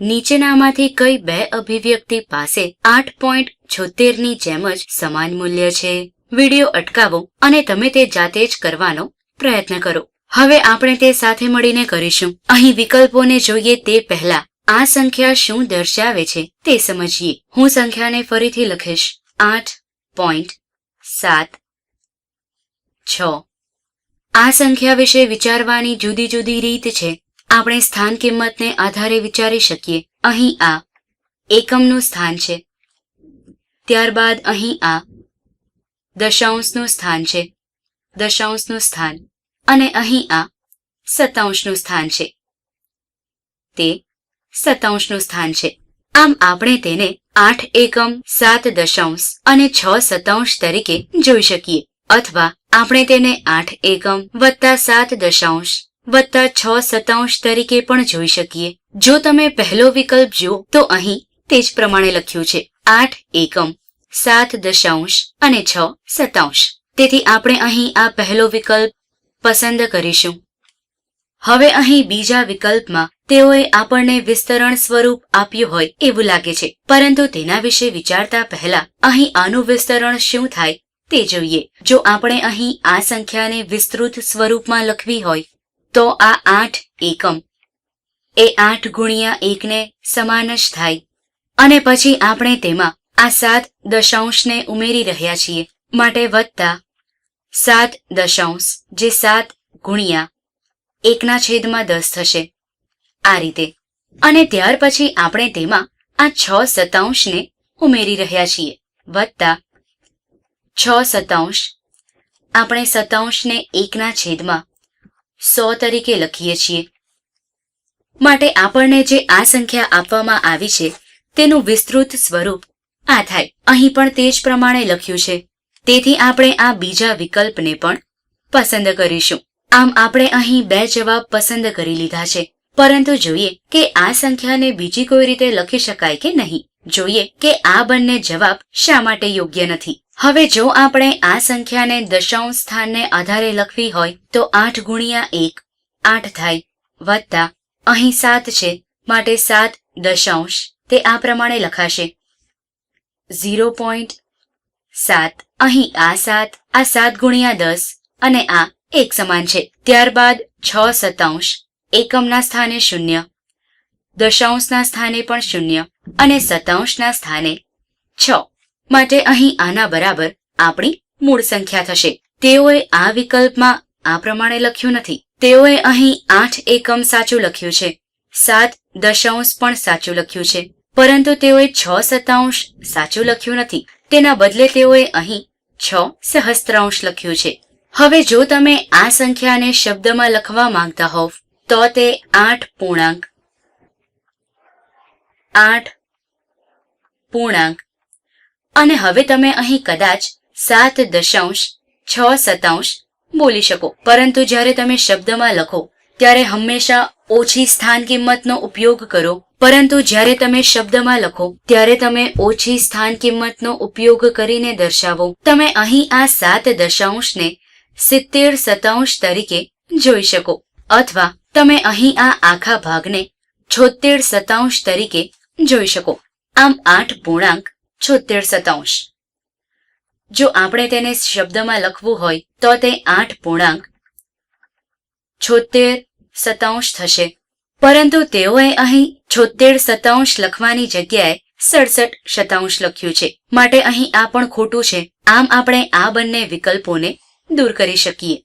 નીચેનામાંથી કઈ બે અભિવ્યક્તિ પાસે આઠ પોઈન્ટ છોતેરની જેમ જ સમાન મૂલ્ય છે. વિડિયો અટકાવો અને તમે તે જાતે જ કરવાનો પ્રયત્ન કરો. હવે આપણે તે સાથે મળીને કરીશું. અહીં વિકલ્પોને જોઈએ તે પહેલા આ સંખ્યા શું દર્શાવે છે તે સમજીએ. હું સંખ્યાને ફરીથી લખીશ. આઠ પોઈન્ટ સાત છ. આ સંખ્યા વિશે વિચારવાની જુદી જુદી રીત છે. આપણે સ્થાન કિંમતને આધારે વિચારી શકીએ. અહીં આ એકમનું સ્થાન છે. ત્યારબાદ અહીં આ દશાંશનું સ્થાન છે. દશાંશનું સ્થાન. અને અહીં આ સતાંશનું સ્થાન છે. તે સતાંશનું સ્થાન છે. આમ આપણે તેને આઠ એકમ, સાત દશાંશ અને છ સતાંશ તરીકે જોઈ શકીએ. અથવા આપણે તેને આઠ એકમ વત્તા સાત દશાંશ વત્તા છ સતાંશ તરીકે પણ જોઈ શકીએ. જો તમે પહેલો વિકલ્પ જુઓ, તો અહીં તે જ પ્રમાણે લખ્યું છે. આઠ એકમ, સાત દશાંશ અને છ સતાંશ તેથી આપણે અહીં આ પહેલો વિકલ્પ પસંદ કરીશું. હવે અહીં બીજા વિકલ્પમાં તેઓએ આપણને વિસ્તરણ સ્વરૂપ આપ્યું હોય એવું લાગે છે. પરંતુ તેના વિશે વિચારતા પહેલા અહીં આનું વિસ્તરણ શું થાય તે જોઈએ. જો આપણે અહીં આ સંખ્યાને વિસ્તૃત સ્વરૂપમાં લખવી હોય તો આ આઠ એકમ. એ આઠ ગુણ્યા એકને સમાન જ થાય. અને પછી આપણે તેમાં આ સાત દશાંશને ઉમેરી રહ્યા છીએ. માટે વત્તા સાત દશાંશ, જે સાત ગુણ્યા એકના છેદમાં દસ થશે. આ રીતે. અને ત્યાર પછી આપણે તેમાં આ છ સતાંશને ઉમેરી રહ્યા છીએ. વત્તા છ સતાંશ આપણે સતાંશને એકના છેદમાં સો તરીકે લખીએ છીએ. માટે આપણને જે આ સંખ્યા આપવામાં આવી છે, તેનું વિસ્તૃત સ્વરૂપ આ થાય. અહીં પણ તે જ પ્રમાણે લખ્યું છે. તેથી આપણે આ બીજા વિકલ્પને પણ પસંદ કરીશું. આમ આપણે અહીં બે જવાબ પસંદ કરી લીધા છે. પરંતુ જોઈએ કે આ સંખ્યાને બીજી કોઈ રીતે લખી શકાય કે નહીં. જોઈએ કે આ બંને જવાબ શા માટે યોગ્ય નથી. હવે જો આપણે આ સંખ્યાને દશાંશ સ્થાનને આધારે લખવી હોય, તો આઠ ગુણ્યા એક, આઠ થાય, વત્તા, અહીં સાત છે, માટે સાત દશાંશ, તે આ પ્રમાણે લખાશે. ઝીરો પોઈન્ટ સાત, અહીં આ સાત આ સાત ગુણ્યા દસ, અને આ એક સમાન છે. ત્યારબાદ છ સતાંશ એકમના સ્થાને શૂન્ય દશાંશના સ્થાને પણ શૂન્ય અને સતાંશના સ્થાને છ. માટે અહીં આના બરાબર આપણી મૂળ સંખ્યા થશે. તેઓએ આ વિકલ્પમાં આ પ્રમાણે લખ્યું નથી. તેઓએ અહીં આઠ એકમ સાચું લખ્યું છે. સાત દશાંશ પણ સાચું લખ્યું છે. પરંતુ તેઓએ છ સતાંશ સાચું લખ્યું નથી. તેના બદલે તેઓએ અહીં છ સહસ્ત્રાંશ લખ્યું છે. હવે જો તમે આ સંખ્યાને શબ્દમાં લખવા માંગતા હોવ, તો તે આઠ પૂર્ણાંક આઠ. પૂર્ણાંક. અને હવે તમે અહીં કદાચ સાત દશાંશ, છ સતાંશ બોલી શકો. પરંતુ જ્યારે તમે શબ્દમાં લખો, ત્યારે હંમેશા ઓછી સ્થાન કિંમતનો ઉપયોગ કરો. પરંતુ જ્યારે તમે શબ્દમાં લખો, ત્યારે તમે ઓછી સ્થાન કિંમતનો ઉપયોગ કરીને દર્શાવો. તમે અહીં આ સાત દશાંશને સિત્તેર સતાંશ તરીકે જોઈ શકો. અથવા તમે અહીં આ આખા ભાગને છોતેર સતાંશ તરીકે જોઈ શકો. આમ આઠ પૂર્ણાંક છોતેર સતાંશ જો આપણે તેને શબ્દમાં લખવું હોય, તો તે આઠ પૂર્ણાંક છોતેર સતાંશ થશે. પરંતુ તેઓએ અહીં છોતેર સતાંશ લખવાની જગ્યાએ સડસઠ શતાંશ લખ્યું છે. માટે અહીં આ પણ ખોટું છે. આમ આપણે આ બંને વિકલ્પોને દૂર કરી શકીએ.